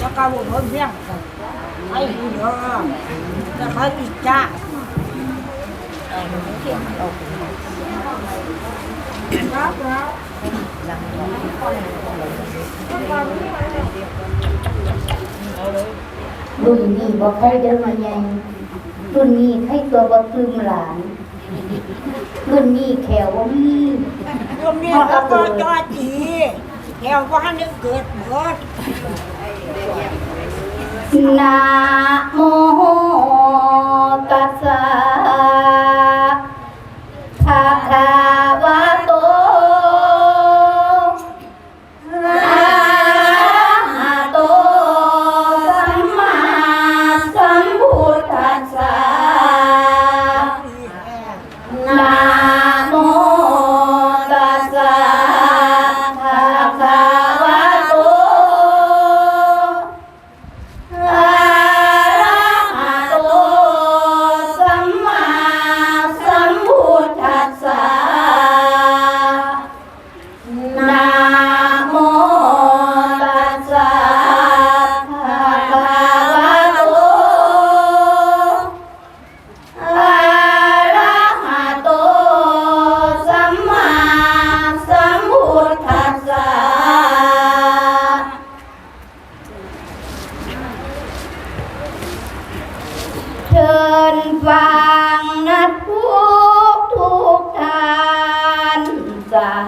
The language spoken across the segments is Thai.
จะกาเพิ่ยงไอ้เยอะจะไปติดจ้ารุ่นนี้บอกใครเดินมาไงรุ่นนี้ให้ตัวบอตื้มหลานรุ่นนี้แขวว่มีรุ่นนี้ก็ตัวจอดี แล้วว่าให้นึกเกิดเกิดนะโมตัสสะ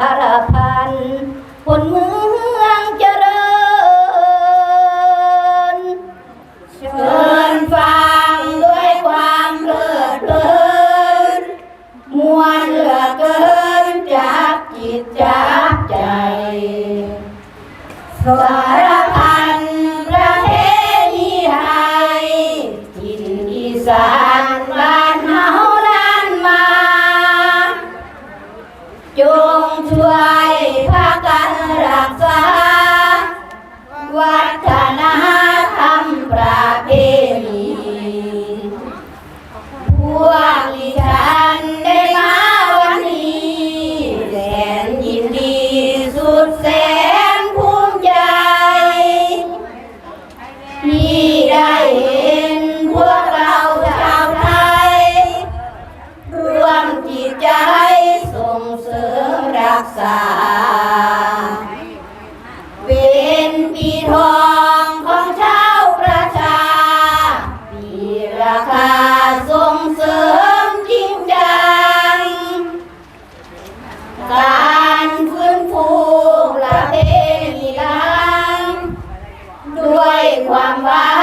ารพันผลมือ ความว่า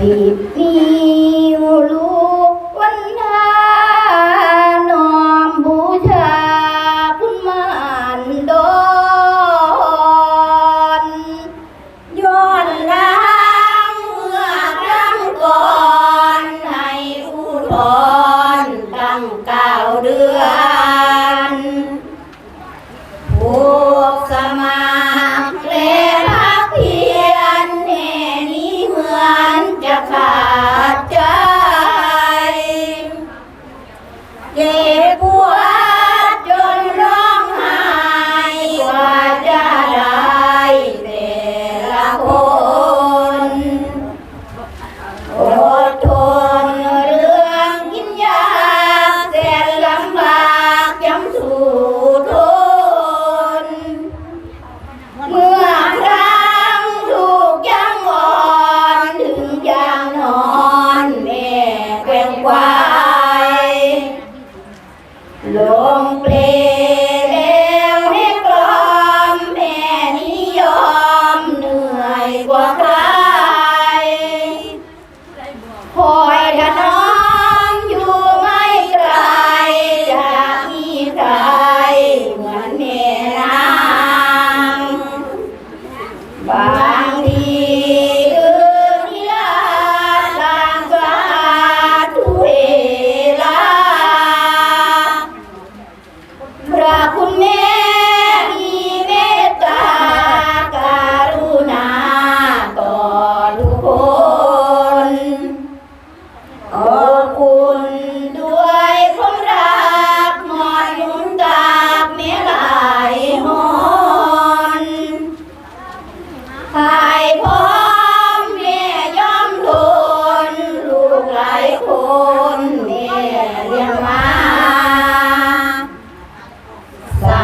สิบปี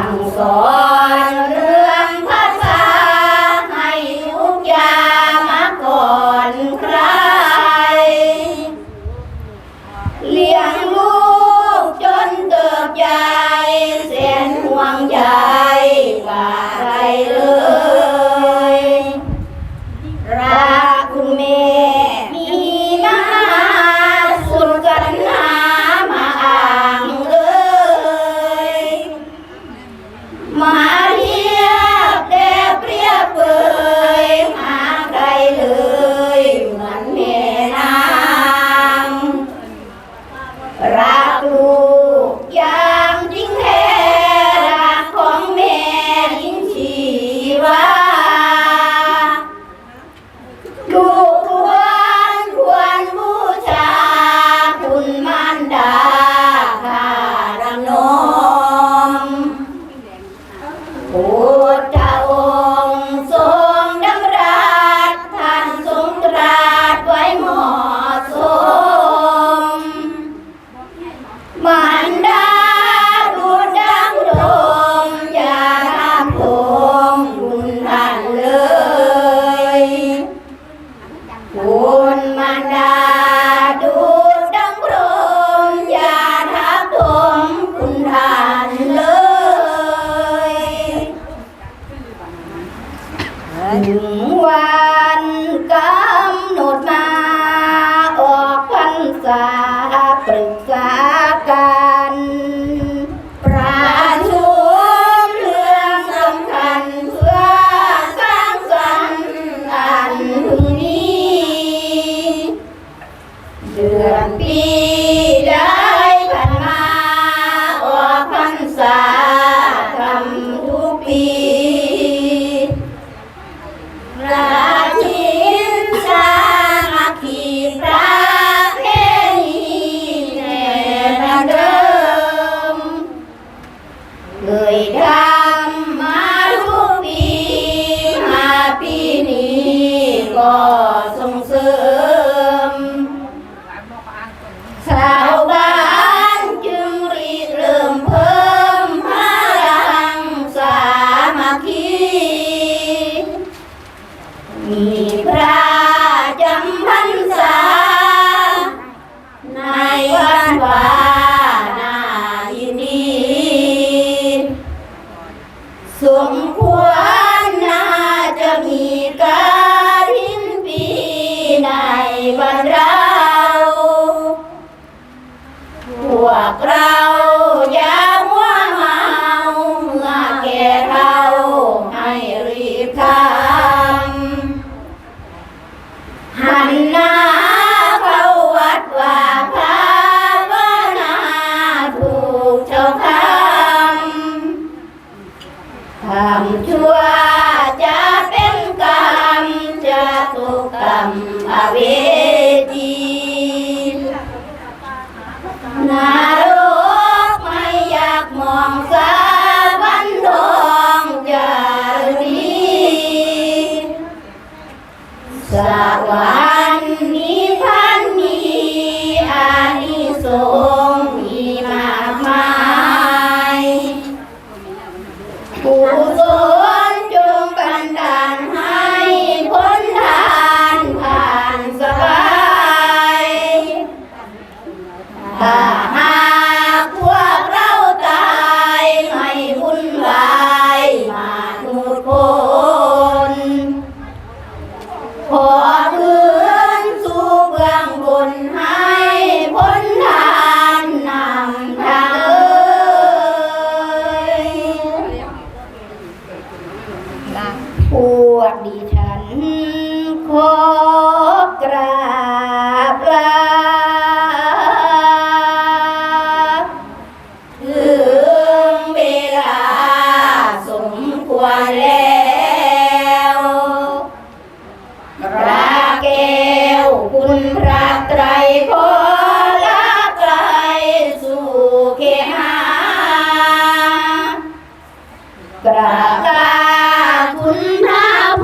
감 사. அண்ணா.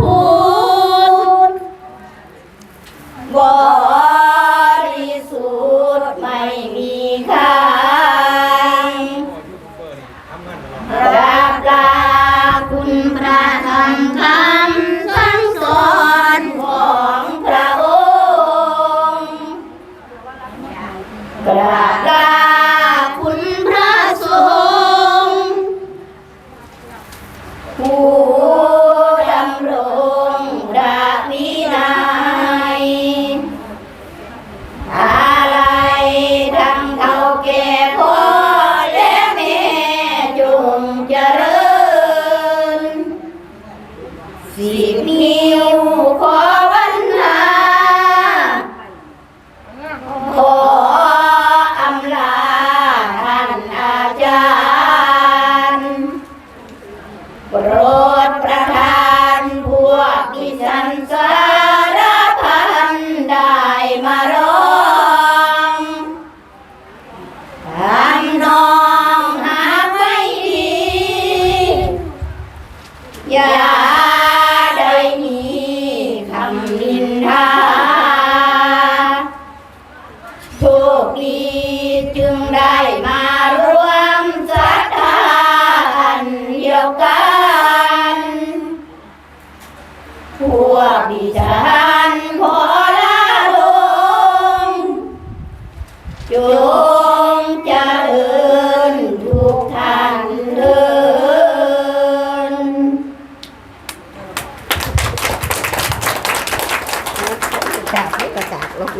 พ จากให้กระจากลง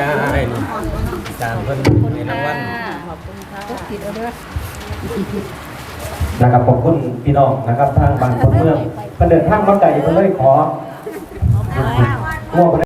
ยายนี่จางเพิ่นในรางวัลนะครับขอบคุณพี่น้องนะครับทางบ้านคนเมืองเพิ่นเดินทางมาไกลเพิ่นเลยขอมอบ